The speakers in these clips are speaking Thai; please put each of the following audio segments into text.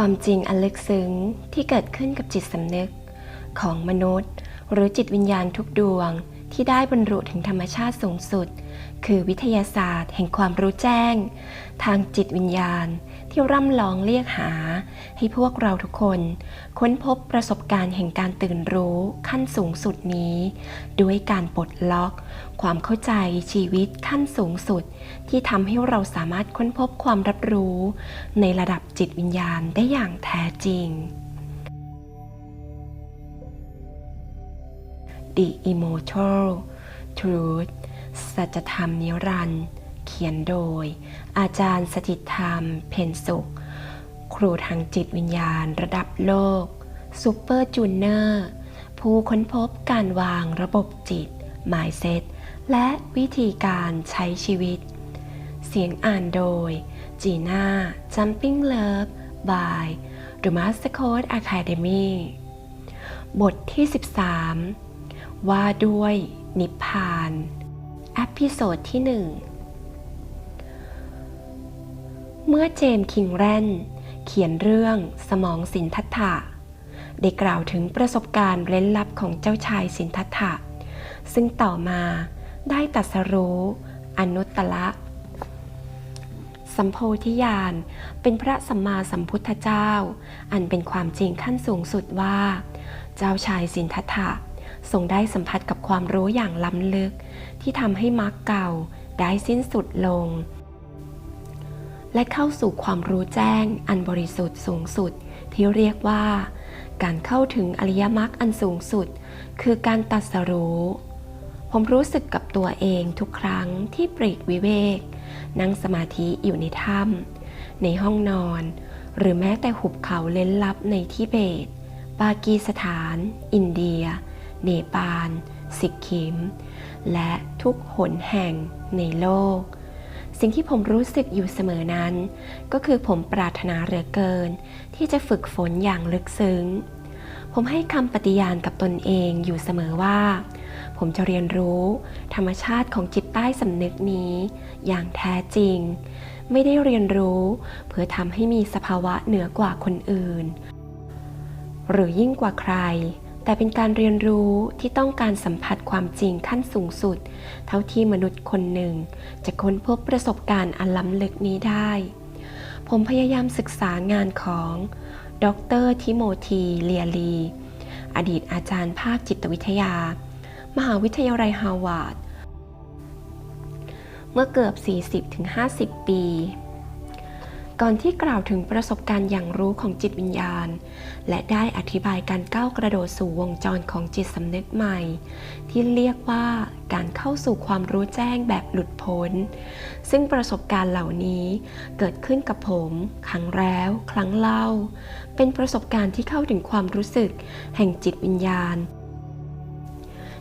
ความจริงอันลึกซึ้งที่เกิดขึ้นกับจิตสำนึกของมนุษย์ หรือจิตวิญญาณทุกดวง ที่ได้บรรลุถึงธรรมชาติสูงสุด คือวิทยาศาสตร์ แห่งความรู้แจ้ง ทางจิตวิญญาณ ที่ร่ำลองเรียกหา ให้พวกเราทุกคน ค้นพบประสบการณ์แห่งการตื่นรู้ขั้นสูงสุดนี้ ด้วยการปลดล็อก ความเข้าใจชีวิตขั้นสูงสุด ที่ทำให้เราสามารถค้นพบความรับรู้ ในระดับจิตวิญญาณได้อย่างแท้จริง The Immortal Truth สัจธรรมนิรันดร์เขียนโดย อาจารย์สถิตธรรม เพนสุข ครูทางจิตวิญญาณระดับโลกซูเปอร์จูเนอร์ผู้ค้นพบการวางระบบจิต Mindset และวิธีการใช้ชีวิต เสียงอ่านโดย จีน่า Jumping Love by The Master Code Academy บทที่ 13 ว่าด้วยนิพพานอพิโซดที่หนึ่ง เมื่อเจมส์คิงแรนเขียนเรื่องสมองสินทัตถะได้กล่าวถึงประสบการณ์เร้นลับของเจ้าชายสินทัตถะ ซึ่งต่อมาได้ตรัสรู้อนุตตระสัมโพธิญาณเป็นพระสัมมาสัมพุทธเจ้า อันเป็นความจริงขั้นสูงสุดว่า เจ้าชายสินทัตถะ ทรงได้สัมผัสกับความรู้อย่างล้ำลึก ที่ทำให้มรรคเก่าได้สิ้นสุดลง และเข้าสู่ความรู้แจ้งอันบริสุทธิ์สูงสุดที่เรียกว่า การเข้าถึงอริยมรรคอันสูงสุด คือการตัดสรู้ ผมรู้สึกกับตัวเองทุกครั้งที่ปรีกวิเวก นั่งสมาธิอยู่ในถ้ำในห้องนอน หรือแม้แต่หุบเขาเล้นลับในทิเบต ปากีสถาน อินเดีย เนปาล สิกคิม และทุกหนแห่งในโลก สิ่งที่ผมรู้สึกอยู่เสมอนั้น ก็คือผมปรารถนาเหลือเกิน ที่จะฝึกฝนอย่างลึกซึ้ง ผมให้คำปฏิญาณกับตนเองอยู่เสมอว่า ผมจะเรียนรู้ธรรมชาติของจิตใต้สำนึกนี้ อย่างแท้จริง ไม่ได้เรียนรู้เพื่อทำให้มีสภาวะเหนือกว่าคนอื่น หรือยิ่งกว่าใคร แต่เป็นการเรียนรู้ที่ต้องการสัมผัสความจริงขั้นสูงสุด เท่าที่มนุษย์คนหนึ่ง จะค้นพบประสบการณ์อันล้ำลึกนี้ได้ ผมพยายามศึกษางานของดรทิโมธีเลียลีอดีตอาจารย์ภาคจิตวิทยา มหาวิทยาลัยฮาร์วาร์ดเมื่อเกือบ 40-50 ปี ก่อนที่กล่าวถึงประสบการณ์อย่างรู้ของจิตวิญญาณ และได้อธิบายการก้าวกระโดดสู่วงจรของจิตสำนึกใหม่ ที่เรียกว่าการเข้าสู่ความรู้แจ้งแบบหลุดพ้น ซึ่งประสบการณ์เหล่านี้เกิดขึ้นกับผมครั้งแล้ว ครั้งเล่า เป็นประสบการณ์ที่เข้าถึงความรู้สึกแห่งจิตวิญญาณ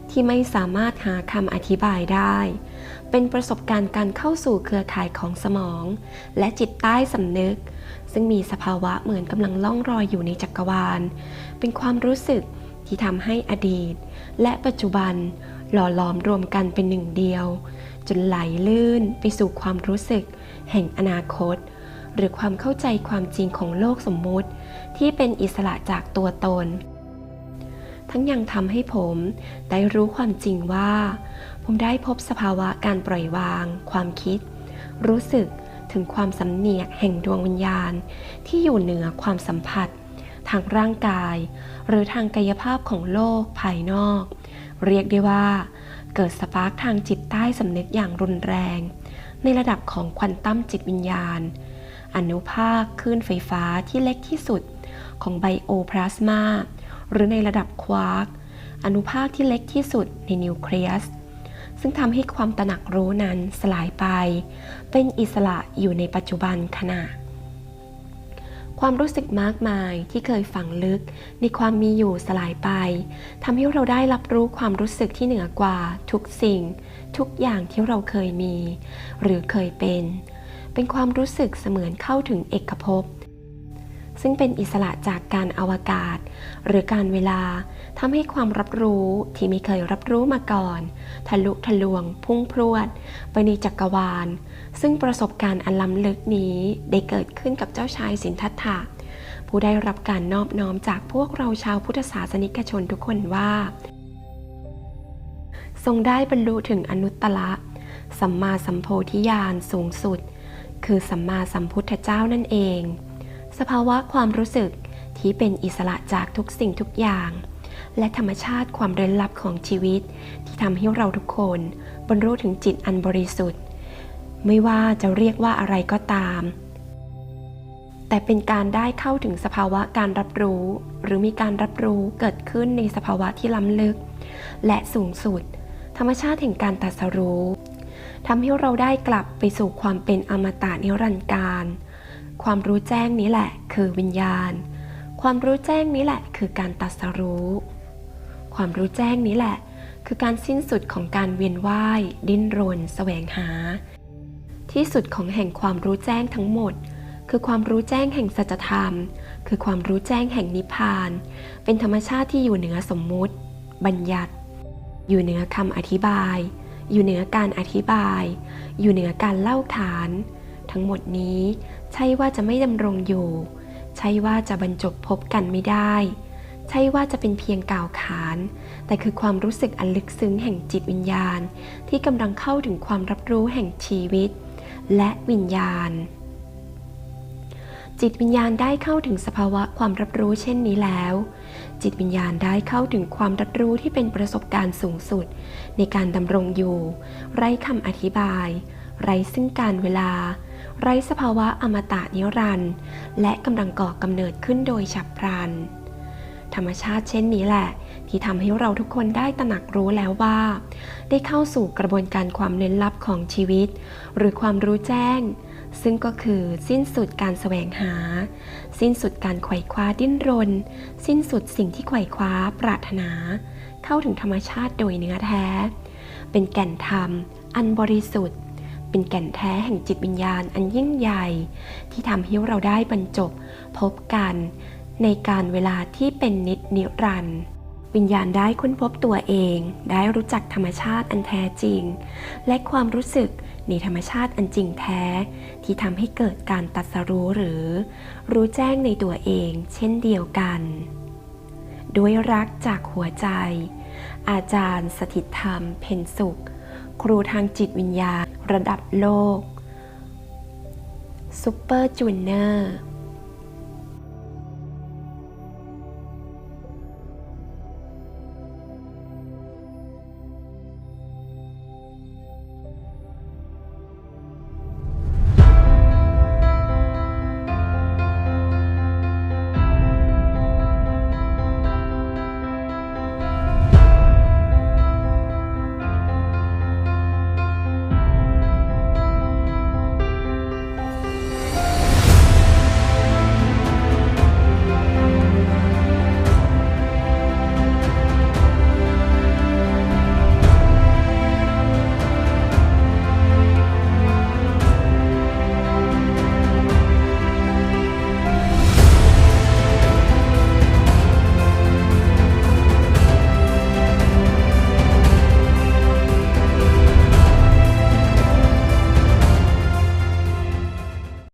ที่ไม่สามารถหาคำอธิบายได้ เป็นประสบการณ์การเข้าสู่เครือข่ายของสมอง และจิตใต้สำนึก ซึ่งมีสภาวะเหมือนกำลังล่องรอยอยู่ในจักรวาล เป็นความรู้สึกที่ทำให้อดีต และปัจจุบันหล่อหลอมรวมกันเป็นหนึ่งเดียว จนไหลลื่นไปสู่ความรู้สึก แห่งอนาคต หรือความเข้าใจความจริงของโลกสมมุติ ที่เป็นอิสระจากตัวตน ทั้งยังทำให้ผมได้รู้ความจริงว่า ผมได้พบสภาวะการปล่อยวาง ความคิด รู้สึกถึงความสำเนียกแห่งดวงวิญญาณ ที่อยู่เหนือความสัมผัส ทางร่างกาย หรือทางกายภาพของโลกภายนอก เรียกได้ว่า เกิดสปาร์กทางจิตใต้สำนึกอย่างรุนแรง ในระดับของควอนตั้มจิตวิญญาณ อนุภาคคลื่นไฟฟ้าที่เล็กที่สุดของไบโอพลาสมาหรือในระดับควาร์กอนุภาคที่เล็กที่สุดในนิวเคลียส ซึ่งทำให้ความตระหนักรู้นั้นสลายไป เป็นอิสระอยู่ในปัจจุบันขณะ ความรู้สึกมากมายที่เคยฝังลึกในความมีอยู่สลายไปทำให้เราได้รับรู้ความรู้สึกที่เหนือกว่าทุกสิ่ง ทุกอย่างที่เราเคยมี หรือเคยเป็น เป็นความรู้สึกเสมือนเข้าถึงเอกภพ ซึ่งเป็นอิสระจากการอวกาศ หรือการเวลาทำให้ความรับรู้ที่ไม่เคยรับรู้มาก่อน ทะลุทะลวง พุ่งพรวด ไปในจักรวาล ซึ่งประสบการณ์อันล้ำลึกนี้ได้เกิดขึ้นกับเจ้าชายสินทัตถะผู้ได้รับการนอบน้อมจากพวกเราชาวพุทธศาสนิกชนทุกคนว่า ทรงได้บรรลุถึงอนุตตรสัมมาสัมโพธิญาณสูงสุด คือสัมมาสัมพุทธเจ้านั่นเอง สภาวะความรู้สึกที่เป็นอิสระจากทุกสิ่งทุกอย่าง และธรรมชาติความเร้นลับของชีวิต ที่ทำให้เราทุกคนบรรลุถึงจิตอันบริสุทธิ์ ไม่ว่าจะเรียกว่าอะไรก็ตาม แต่เป็นการได้เข้าถึงสภาวะการรับรู้ หรือมีการรับรู้เกิดขึ้นในสภาวะที่ล้ำลึก และสูงสุด ธรรมชาติแห่งการตรัสรู้ทำให้เราได้กลับไปสู่ความเป็นอมตะนิรันดร์การ ความรู้แจ้งนี้แหละคือวิญญาณ ความรู้แจ้งนี้แหละคือการตัสรู้ ความรู้แจ้งนี้แหละ คือการสิ้นสุดของการเวียนว่าย ดิ้นรน แสวงหา ที่สุดของแห่งความรู้แจ้งทั้งหมด คือความรู้แจ้งแห่งสัจธรรม คือความรู้แจ้งแห่งนิพพาน เป็นธรรมชาติที่อยู่เหนือสมมุติ บัญญัติ อยู่เหนือคำอธิบาย อยู่เหนือการอธิบาย อยู่เหนือการเล่าขาน ทั้งหมดนี้ ใช่ว่าจะไม่ดำรงอยู่ ใช่ว่าจะบรรจบพบกันไม่ได้ ใช่ว่าจะเป็นเพียงกล่าวขาน แต่คือความรู้สึกอันลึกซึ้งแห่งจิตวิญญาณ ที่กำลังเข้าถึงความรับรู้แห่งชีวิต และวิญญาณ จิตวิญญาณได้เข้าถึงสภาวะความรับรู้เช่นนี้แล้วจิตวิญญาณได้เข้าถึงความรับรู้ที่เป็นประสบการณ์สูงสุด ในการดำรงอยู่ ไร้คำอธิบาย ไร้ซึ่งการเวลา ไร้สภาวะอมตะนิรันดร์และกำลังก่อกำเนิดขึ้นโดยฉับพลัน ธรรมชาติเช่นนี้แหละ ที่ทำให้เราทุกคนได้ตระหนักรู้แล้วว่า ได้เข้าสู่กระบวนการความเล้นลับของชีวิต หรือความรู้แจ้ง ซึ่งก็คือสิ้นสุดการแสวงหา สิ้นสุดการไขว่คว้าดิ้นรน สิ้นสุดสิ่งที่ไขว่คว้าปรารถนา เข้าถึงธรรมชาติโดยเนื้อแท้ เป็นแก่นธรรม อันบริสุทธิ์ เป็นแก่นแท้แห่งจิตวิญญาณอันยิ่งใหญ่ ที่ทำให้เราได้บรรจบพบกันในการเวลาที่เป็นนิจนิรันดร์วิญญาณได้ค้นพบตัวเอง ได้รู้จักธรรมชาติอันแท้จริง และความรู้สึกในธรรมชาติอันจริงแท้ ที่ทำให้เกิดการตัดสรู้หรือ รู้แจ้งในตัวเอง เช่นเดียวกัน ด้วยรักจากหัวใจ อาจารย์สถิตธรรม เพนสุข ครูทางจิตวิญญาณ ระดับโลกซูเปอร์จูเนอร์